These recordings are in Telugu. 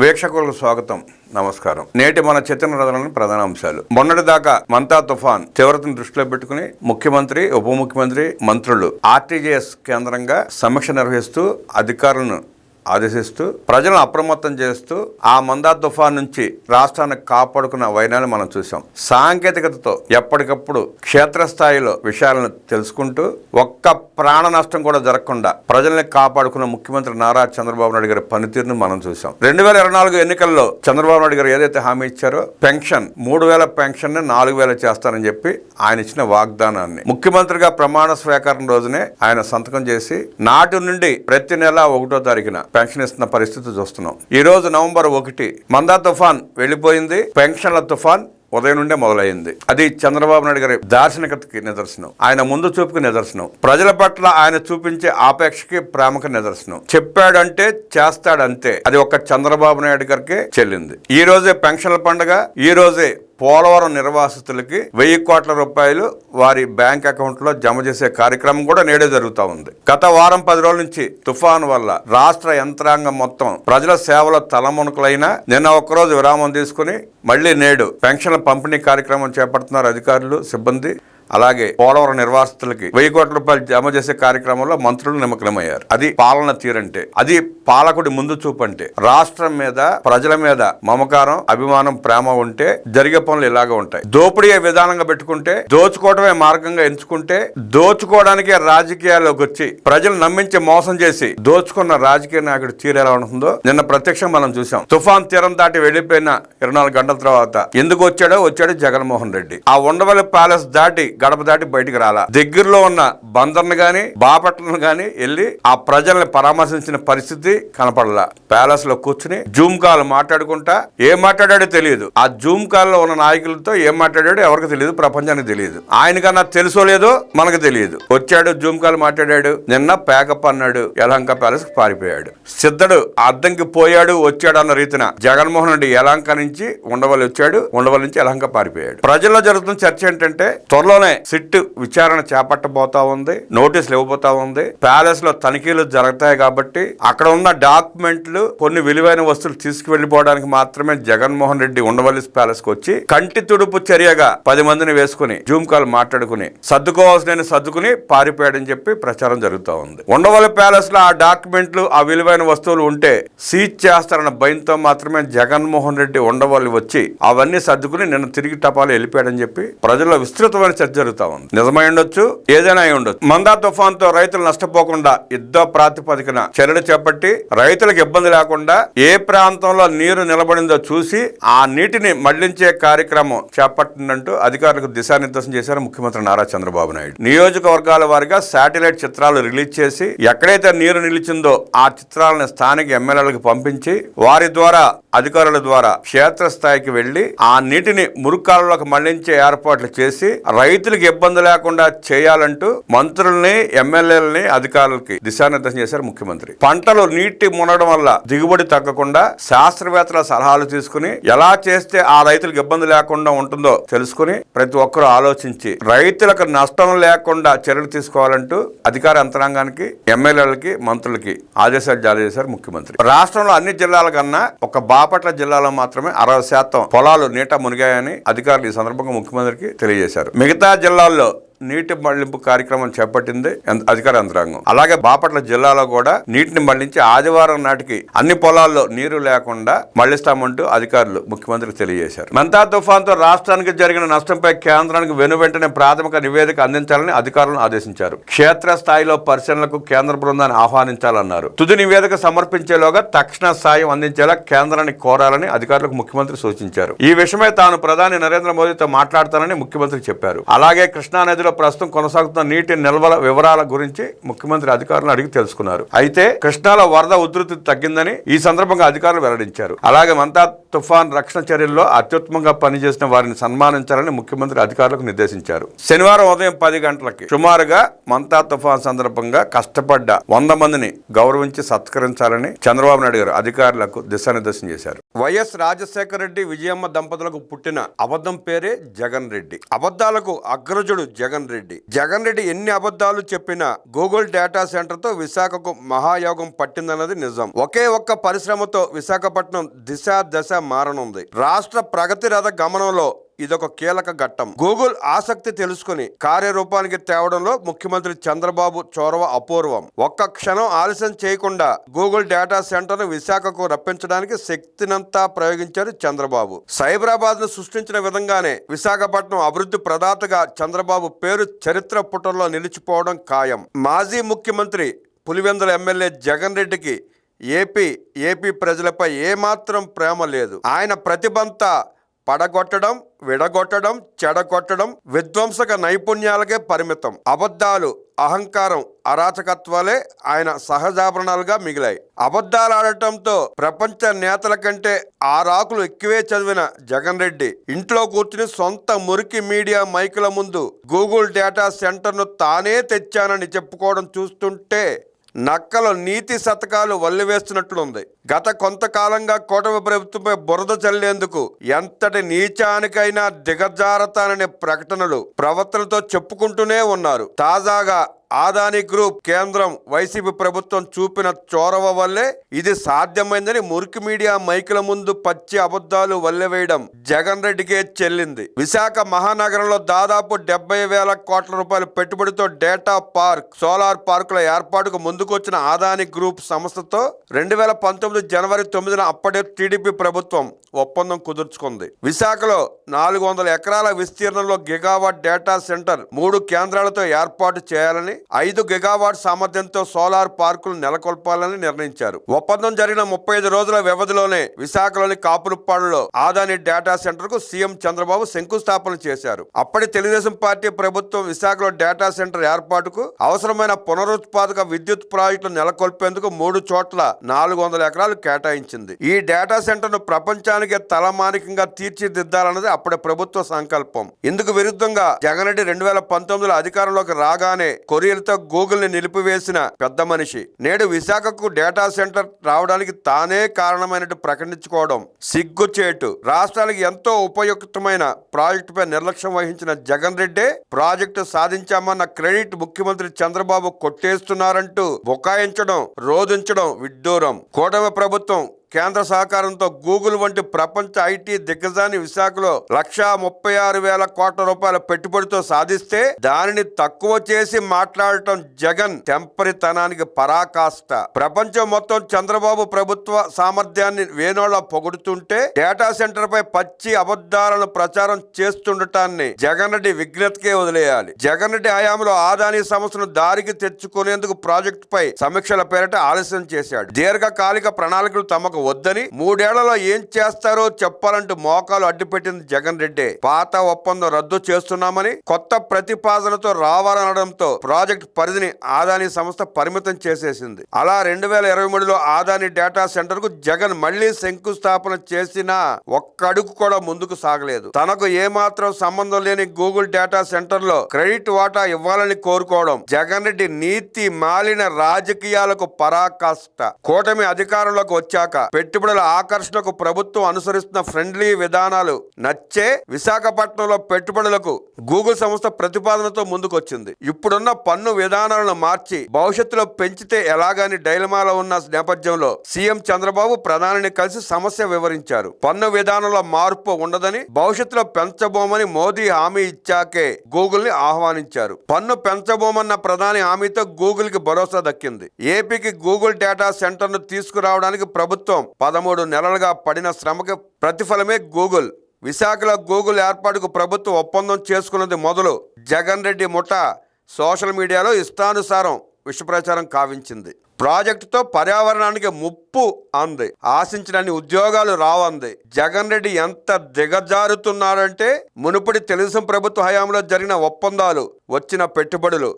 వీక్షకులకు స్వాగతం నమస్కారం. నేటి మన చిత్ర రథంలోని ప్రధాన అంశాలు. మొన్నటి దాకా మంతా తుఫాన్ తీవ్రతను దృష్టిలో పెట్టుకుని ముఖ్యమంత్రి ఉప ముఖ్యమంత్రి మంత్రులు ఆర్టీజీఎస్ కేంద్రంగా సమీక్ష నిర్వహిస్తూ అధికారులను ఆదేశిస్తూ ప్రజలను అప్రమత్తం చేస్తూ ఆ మందా తుఫాన్ నుంచి రాష్ట్రాన్ని కాపాడుకున్న వైనాన్ని మనం చూసాం సాంకేతికతతో ఎప్పటికప్పుడు క్షేత్రస్థాయిలో విషయాలను తెలుసుకుంటూ ఒక్క ప్రాణ నష్టం కూడా జరగకుండా ప్రజల్ని కాపాడుకున్న ముఖ్యమంత్రి నారా చంద్రబాబు నాయుడు గారి పనితీరును మనం చూసాం రెండు వేల ఇరవై నాలుగు ఎన్నికల్లో చంద్రబాబు నాయుడు గారు ఏదైతే హామీ ఇచ్చారో పెన్షన్ మూడు వేల పెన్షన్ నాలుగు వేల చేస్తానని చెప్పి ఆయన ఇచ్చిన వాగ్దానాన్ని. ముఖ్యమంత్రిగా ప్రమాణ స్వీకారం రోజునే ఆయన సంతకం చేసి నాటి నుండి ప్రతి నెల ఒకటో తారీఖున పెన్షన్ ఇస్తున్న పరిస్థితి చూస్తున్నాం. ఈ రోజు నవంబర్ ఒకటి మందా తుఫాన్ వెళ్ళిపోయింది. పెన్షన్ల తుఫాన్ ఉదయం నుండే మొదలైంది. అది చంద్రబాబు నాయుడు గారి దార్శనికతకి నిదర్శనం. ఆయన ముందు చూపుకి నిదర్శనం. ప్రజల పట్ల ఆయన చూపించే ఆపేక్షకి ప్రేమకు నిదర్శనం. చెప్పాడంటే చేస్తాడంతే. అది ఒక చంద్రబాబు నాయుడు గారికి చెల్లింది. ఈ రోజే పెన్షన్ల పండుగ ఈ రోజే పోలవరం నిర్వాసితులకి వెయ్యి కోట్ల రూపాయలు వారి బ్యాంక్ అకౌంట్లో జమ చేసే కార్యక్రమం కూడా నేడే జరుగుతూ ఉంది. గత వారం పది రోజుల నుంచి తుఫాను వల్ల రాష్ట్ర యంత్రాంగం మొత్తం ప్రజల సేవల తలమునకలైన నిన్న ఒక్కరోజు విరామం తీసుకుని మళ్ళీ నేడు పెన్షన్ల పంపిణీ కార్యక్రమం చేపడుతున్నారు అధికారులు సిబ్బంది. అలాగే పోలవరం నిర్వాసితులకి వెయ్యి కోట్ల రూపాయలు జమ చేసే కార్యక్రమంలో మంత్రులు నిమగ్నమయ్యారు. అది పాలన తీరంటే అది పాలకుడి ముందు చూపు అంటే రాష్ట్రం మీద ప్రజల మీద మమకారం అభిమానం ప్రేమ ఉంటే జరిగే పనులు ఇలాగ ఉంటాయి. దోపిడీ విధానంగా పెట్టుకుంటే దోచుకోవడమే మార్గంగా ఎంచుకుంటే దోచుకోవడానికే రాజకీయాల్లోకి వచ్చి ప్రజలు నమ్మించి మోసం చేసి దోచుకున్న రాజకీయ నాయకుడు తీరు ఎలా ఉంటుందో నిన్న ప్రత్యక్షం మనం చూసాం తుఫాన్ తీరం దాటి వెళ్ళిపోయిన ఇరవై గంటల తర్వాత ఎందుకు వచ్చాడో వచ్చాడు జగన్మోహన్ రెడ్డి. ఆ ఉండవల్లి ప్యాలెస్ దాటి గడప దాటి బయటికి రాలా. దగ్గరలో ఉన్న బందర్ను గాని బాపట్లను గాని వెళ్ళి ఆ ప్రజల్ని పరామర్శించిన పరిస్థితి కనపడలా. ప్యాలెస్లో కూర్చుని జూమ్ కాల్ మాట్లాడుకుంటా. ఏం మాట్లాడాడో తెలియదు. ఆ జూమ్ కాల్లో ఉన్న నాయకులతో ఏం మాట్లాడాడో ఎవరికి తెలియదు ప్రపంచానికి తెలియదు. ఆయనకన్నా తెలుసో లేదో మనకు తెలియదు. వచ్చాడు జూమ్ కాల్ మాట్లాడాడు. నిన్న ప్యాకప్ అన్నాడు. యలహంక ప్యాలెస్కి పారిపోయాడు. సిద్ధడు అద్దంకి పోయాడు వచ్చాడు అన్న రీతిన జగన్మోహన్ రెడ్డి యలహంక నుంచి ఉండవల్లి వచ్చాడు ఉండవల్లి నుంచి యలహంక పారిపోయాడు. ప్రజల్లో జరుగుతున్న చర్చ ఏంటంటే త్వరలోనే సిట్ విచారణ చేపట్టబోతా ఉంది నోటీసులు ఇవ్వబోతా ఉంది. ప్యాలెస్లో తనిఖీలు జరుగుతాయి కాబట్టి అక్కడ ఉన్న డాక్యుమెంట్లు కొన్ని విలువైన వస్తువులు తీసుకువెళ్ళిపోవడానికి మాత్రమే జగన్మోహన్ రెడ్డి ఉండవల్లి ప్యాలెస్కు వచ్చి కంటి తుడుపు చర్యగా పది మందిని వేసుకుని జూమ్ కాల్ మాట్లాడుకుని సర్దుకోవాల్సిన సర్దుకుని పారిపోయాడని చెప్పి ప్రచారం జరుగుతూ ఉంది. ఉండవల్లి ప్యాలెస్లో ఆ డాక్యుమెంట్లు ఆ విలువైన వస్తువులు ఉంటే సీజ్ చేస్తారన్న భయంతో మాత్రమే జగన్మోహన్ రెడ్డి ఉండవల్లి వచ్చి అవన్నీ సర్దుకుని నిన్న తిరిగి టపాలు వెళ్ళిపోయాడని చెప్పి ప్రజల్లో విస్తృతమైన చర్చ జరుగుతా ఉంది. నిజమై ఉండొచ్చు ఏదైనా అయి ఉండొచ్చు. మందా తుఫాన్తో రైతులు నష్టపోకుండా యుద్ధ ప్రాతిపదికన చర్యలు చేపట్టి రైతులకు ఇబ్బంది లేకుండా ఏ ప్రాంతంలో నీరు నిలబడిందో చూసి ఆ నీటిని మళ్ళించే కార్యక్రమం చేపట్టిందంటూ అధికారులకు దిశానిర్దేశం చేశారు ముఖ్యమంత్రి నారా చంద్రబాబు నాయుడు. నియోజకవర్గాల వారిగా శాటిలైట్ చిత్రాలు రిలీజ్ చేసి ఎక్కడైతే నీరు నిలిచిందో ఆ చిత్రాలను స్థానిక ఎమ్మెల్యేలకు పంపించి వారి ద్వారా అధికారుల ద్వారా క్షేత్రస్థాయికి వెళ్ళి ఆ నీటిని మురుకాలలోకి మళ్ళించే ఏర్పాట్లు చేసి రైతు రైతులకు ఇబ్బంది లేకుండా చేయాలంటూ మంత్రుల్ని ఎమ్మెల్యేలని అధికారులకి దిశానిర్దేశం చేశారు ముఖ్యమంత్రి. పంటలు నీటి మునడం వల్ల దిగుబడి తగ్గకుండా శాస్త్రవేత్తల సలహాలు తీసుకుని ఎలా చేస్తే ఆ రైతులకు ఇబ్బంది లేకుండా ఉంటుందో తెలుసుకుని ప్రతి ఒక్కరూ ఆలోచించి రైతులకు నష్టం లేకుండా చర్యలు తీసుకోవాలంటూ అధికార యంత్రాంగానికి ఎమ్మెల్యేలకి మంత్రులకి ఆదేశాలు జారీ చేశారు ముఖ్యమంత్రి. రాష్ట్రంలో అన్ని జిల్లాల కన్నా ఒక బాపట్ల జిల్లాలో మాత్రమే అరవై శాతం పొలాలు నీట మునిగాయని అధికారులు ఈ సందర్భంగా ముఖ్యమంత్రికి తెలియజేశారు. మిగతా జిల్లాల్లో నీటి మళ్ళింపు కార్యక్రమం చేపట్టింది అధికార యంత్రాంగం. అలాగే బాపట్ల జిల్లాలో కూడా నీటిని మళ్ళించి ఆదివారం నాటికి అన్ని పొలాల్లో నీరు లేకుండా మళ్ళిస్తామంటూ అధికారులు ముఖ్యమంత్రికి తెలియజేశారు. మంతా తుఫాన్తో రాష్ట్రానికి జరిగిన నష్టంపై కేంద్రానికి వెను వెంటనే ప్రాథమిక నివేదిక అందించాలని అధికారులను ఆదేశించారు. క్షేత్ర స్థాయిలో పరిశీలనకు కేంద్ర బృందాన్ని ఆహ్వానించాలన్నారు. తుది నివేదిక సమర్పించేలోగా తక్షణ సాయం అందించేలా కేంద్రాన్ని కోరాలని అధికారులకు ముఖ్యమంత్రి సూచించారు. ఈ విషయమై తాను ప్రధాని నరేంద్ర మోదీతో మాట్లాడతానని ముఖ్యమంత్రి చెప్పారు. అలాగే కృష్ణా నదిలో ప్రస్తుతం కొనసాగుతున్న నీటి నిల్వల వివరాల గురించి ముఖ్యమంత్రి అధికారులను అడిగి తెలుసుకున్నారు. అయితే కృష్ణాలో వరద ఉధృతి తగ్గిందని ఈ సందర్భంగా అధికారులు వెల్లడించారు. అలాగే మంతా తుఫాన్ రక్షణ చర్యల్లో అత్యుత్తమంగా పనిచేసిన వారిని సన్మానించాలని ముఖ్యమంత్రి అధికారులకు నిర్దేశించారు. శనివారం ఉదయం పది గంటలకి సుమారుగా మంతా తుఫాన్ సందర్భంగా కష్టపడ్డ వంద మందిని గౌరవించి సత్కరించాలని చంద్రబాబు నాయుడు గారు అధికారులకు దిశానిర్దేశం చేశారు. వైఎస్ రాజశేఖర రెడ్డి విజయమ్మ దంపతులకు పుట్టిన అబద్ధం పేరే జగన్ రెడ్డి. అబద్ధాలకు అగ్రజుడు జగన్ జగన్ రెడ్డి. జగన్ రెడ్డి ఎన్ని అబద్ధాలు చెప్పినా గూగుల్ డేటా సెంటర్తో విశాఖకు మహాయోగం పట్టిందన్నది నిజం. ఒకే ఒక్క పరిశ్రమతో విశాఖపట్నం దిశ దశ మారనుంది. రాష్ట్ర ప్రగతి రథ గమనంలో ఇదొక కీలక ఘట్టం. గూగుల్ ఆసక్తి తెలుసుకుని కార్యరూపానికి తేవడంలో ముఖ్యమంత్రి చంద్రబాబు చొరవ అపూర్వం. ఒక్క క్షణం ఆలస్యం చేయకుండా గూగుల్ డేటా సెంటర్ను విశాఖకు రప్పించడానికి శక్తినంతా ప్రయోగించారు చంద్రబాబు. సైబరాబాద్ను సృష్టించిన విధంగానే విశాఖపట్నం అభివృద్ధి ప్రదాతగా చంద్రబాబు పేరు చరిత్ర పుటల్లో నిలిచిపోవడం ఖాయం. మాజీ ముఖ్యమంత్రి పులివెందుల ఎమ్మెల్యే జగన్ రెడ్డికి ఏపీ ఏపీ ప్రజలపై ఏమాత్రం ప్రేమ లేదు. ఆయన ప్రతిభంతా పడగొట్టడం విడగొట్టడం చెడగొట్టడం విధ్వంసక నైపుణ్యాలకే పరిమితం. అబద్ధాలు అహంకారం అరాచకత్వాలే ఆయన సహజాభరణాలుగా మిగిలాయి. అబద్ధాలు ఆడటంతో ప్రపంచ నేతల కంటే ఆరాకులు ఎక్కువే చదివిన జగన్ రెడ్డి. ఇంట్లో కూర్చుని సొంత మురికి మీడియా మైకుల ముందు గూగుల్ డేటా సెంటర్ను తానే తెచ్చానని చెప్పుకోవడం చూస్తుంటే నక్కలు నీతి శతకాలు వల్లివేస్తున్నట్లుంది. గత కొంతకాలంగా కూటమి ప్రభుత్వంపై బురద చల్లేందుకు ఎంతటి నీచానికైనా దిగజారతాననే ప్రకటనలు ప్రవర్తనతో చెప్పుకుంటూనే ఉన్నారు. తాజాగా ఆదాని గ్రూప్ కేంద్రం వైసీపీ ప్రభుత్వం చూపిన చొరవ వల్లే ఇది సాధ్యమైందని మురికి మీడియా మైకుల ముందు పచ్చి అబద్ధాలు వల్లెవేయడం జగన్ రెడ్డికే చెల్లింది. విశాఖ మహానగరంలో దాదాపు డెబ్బై వేల కోట్ల రూపాయల పెట్టుబడితో డేటా పార్క్ సోలార్ పార్కుల ఏర్పాటుకు ముందుకొచ్చిన ఆదాని గ్రూప్ సంస్థతో రెండు వేల పంతొమ్మిది జనవరి తొమ్మిదిన అప్పటి టీడీపీ ప్రభుత్వం ఒప్పందం కుదుర్చుకుంది. విశాఖలో నాలుగు వందల ఎకరాల విస్తీర్ణంలో గిగావాట్ డేటా సెంటర్ మూడు కేంద్రాలతో ఏర్పాటు చేయాలని ఐదు గిగావాట్ సామర్థ్యంతో సోలార్ పార్కులు నెలకొల్పాలని నిర్ణయించారు. ఒప్పందం జరిగిన ముప్పై ఐదు రోజుల వ్యవధిలోనే విశాఖలోని కాపులుప్పాడులో ఆదాని డేటా సెంటర్కు సీఎం చంద్రబాబు శంకుస్థాపన చేశారు. అప్పటి తెలుగుదేశం పార్టీ ప్రభుత్వం విశాఖలో డేటా సెంటర్ ఏర్పాటుకు అవసరమైన పునరుత్పాదక విద్యుత్ ప్రాజెక్టులు నెలకొల్పేందుకు మూడు చోట్ల నాలుగు వందల ఎకరాలు కేటాయించింది. ఈ డేటా సెంటర్ను ప్రపంచానికి తలమానికంగా తీర్చిదిద్దాలన్నది అప్పటి ప్రభుత్వ సంకల్పం. ఇందుకు విరుద్ధంగా జగన్ రెడ్డి రెండు వేల పంతొమ్మిదిలో అధికారంలోకి రాగానే కొరియా గూగుల్ని నిలిపివేసిన పెద్ద మనిషి. నేడు విశాఖకు డేటా సెంటర్ రావడానికి తానే కారణమైనట్టు ప్రకటించుకోవడం సిగ్గుచేటు రాష్ట్రానికి ఎంతో ఉపయుక్తమైన ప్రాజెక్టుపై నిర్లక్ష్యం వహించిన జగన్ రెడ్డే ప్రాజెక్టు సాధించామన్న క్రెడిట్ ముఖ్యమంత్రి చంద్రబాబు కొట్టేస్తున్నారంటూ బుకాయించడం రోధించడం విడ్డూరం. కూటమి ప్రభుత్వం కేంద్ర సహకారంతో గూగుల్ వంటి ప్రపంచ ఐటీ దిగ్గజాన్ని విశాఖలో లక్షా ముప్పై ఆరు వేల కోట్ల రూపాయల పెట్టుబడితో సాధిస్తే దానిని తక్కువ చేసి మాట్లాడటం జగన్ తెంపరితనానికి పరాకాష్ట. ప్రపంచం మొత్తం చంద్రబాబు ప్రభుత్వ సామర్థ్యాన్ని వేణోళ్ళ పొగుడుతుంటే డేటా సెంటర్ పై పచ్చి అబద్ధాలను ప్రచారం చేస్తుండటాన్ని జగన్ రెడ్డి విఘ్నతకే వదిలేయాలి. జగన్ రెడ్డి హయాంలో ఆదాని సంస్థను దారికి తెచ్చుకునేందుకు ప్రాజెక్టు పై సమీక్షల పేరిట ఆలస్యం చేశాడు. దీర్ఘకాలిక ప్రణాళికలు తమకు వద్దని మూడేళ్ళలో ఏం చేస్తారో చెప్పాలంటూ మోకాలు అడ్డుపెట్టింది జగన్ రెడ్డి. పాత ఒప్పందం రద్దు చేస్తున్నామని కొత్త ప్రతిపాదనతో రావాలనడంతో ప్రాజెక్ట్ పరిధిని ఆదాని సంస్థ పరిమితం చేసేసింది. అలా రెండు వేల ఇరవై మూడులో ఆదాని డేటా సెంటర్కు జగన్ మళ్ళీ శంకుస్థాపన చేసినా ఒక్క అడుగు కూడా ముందుకు సాగలేదు. తనకు ఏమాత్రం సంబంధం లేని గూగుల్ డేటా సెంటర్లో క్రెడిట్ వాటా ఇవ్వాలని కోరుకోవడం జగన్ రెడ్డి నీతి మాలిన రాజకీయాలకు పరాకాష్ట. కూటమి అధికారంలోకి వచ్చాక పెట్టుబడుల ఆకర్షణకు ప్రభుత్వం అనుసరిస్తున్న ఫ్రెండ్లీ విధానాలు నచ్చే విశాఖపట్నంలో పెట్టుబడులకు గూగుల్ సంస్థ ప్రతిపాదనతో ముందుకొచ్చింది. ఇప్పుడున్న పన్ను విధానాలను మార్చి భవిష్యత్తులో పెంచితే ఎలాగని డైలమాలో ఉన్న నేపథ్యంలో సీఎం చంద్రబాబు ప్రధానిని కలిసి సమస్య వివరించారు. పన్ను విధానంలో మార్పు ఉండదని భవిష్యత్తులో పెంచబోమని మోదీ హామీ ఇచ్చాకే గూగుల్ని ఆహ్వానించారు. పన్ను పెంచబోమన్న ప్రధాని హామీతో గూగుల్కి భరోసా దక్కింది. ఏపీకి గూగుల్ డేటా సెంటర్ను తీసుకురావడానికి ప్రభుత్వం పదమూడు నెలలుగా పడిన శ్రమకి ప్రతిఫలమే గూగుల్. విశాఖలో గూగుల్ ఏర్పాటుకు ప్రభుత్వం ఒప్పందం చేసుకున్నది మొదలు. జగన్ రెడ్డి ముఠ సోషల్ మీడియాలో ఇష్టానుసారం విషప్రచారం కావించింది. ప్రాజెక్టుతో పర్యావరణానికి ముప్పు అంది. ఆశించినన్ని ఉద్యోగాలు రావంది. జగన్ రెడ్డి ఎంత దిగజారుతున్నాడంటే మునుపటి తెలుగుదేశం ప్రభుత్వ హయాంలో జరిగిన ఒప్పందాలు వచ్చిన పెట్టుబడులు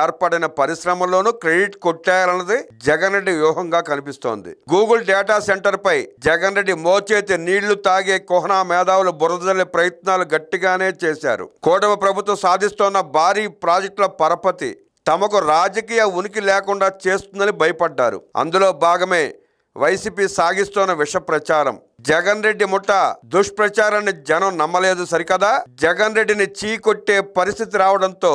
ఏర్పడిన పరిశ్రమల్లోనూ క్రెడిట్ కొట్టాలన్నది జగన్ రెడ్డి వ్యూహంగా కనిపిస్తోంది. గూగుల్ డేటా సెంటర్ పై జగన్ రెడ్డి మోచేతి నీళ్ళు తాగే కోహనా మేధావులు బురదజల్లే ప్రయత్నాలు గట్టిగానే చేశారు. కూటమి ప్రభుత్వం సాధిస్తోన్న భారీ ప్రాజెక్టుల పరపతి తమకు రాజకీయ ఉనికి లేకుండా చేస్తుందని భయపడ్డారు. అందులో భాగమే వైసీపీ సాగిస్తోన్న విష ప్రచారం. జగన్ రెడ్డి ముఠ దుష్ప్రచారాన్ని జనం నమ్మలేదు సరికదా? జగన్ రెడ్డిని చీకొట్టే పరిస్థితి రావడంతో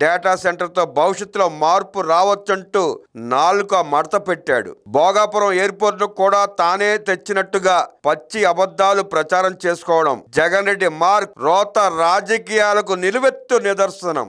డేటా సెంటర్తో భవిష్యత్తులో మార్పు రావచ్చంటూ నాలుక మడత పెట్టాడు. భోగాపురం ఎయిర్పోర్ట్ కూడా తానే తెచ్చినట్టుగా పచ్చి అబద్ధాలు ప్రచారం చేసుకోవడం జగన్ రెడ్డి మార్క్ రోత రాజకీయాలకు నిలువెత్తు నిదర్శనం.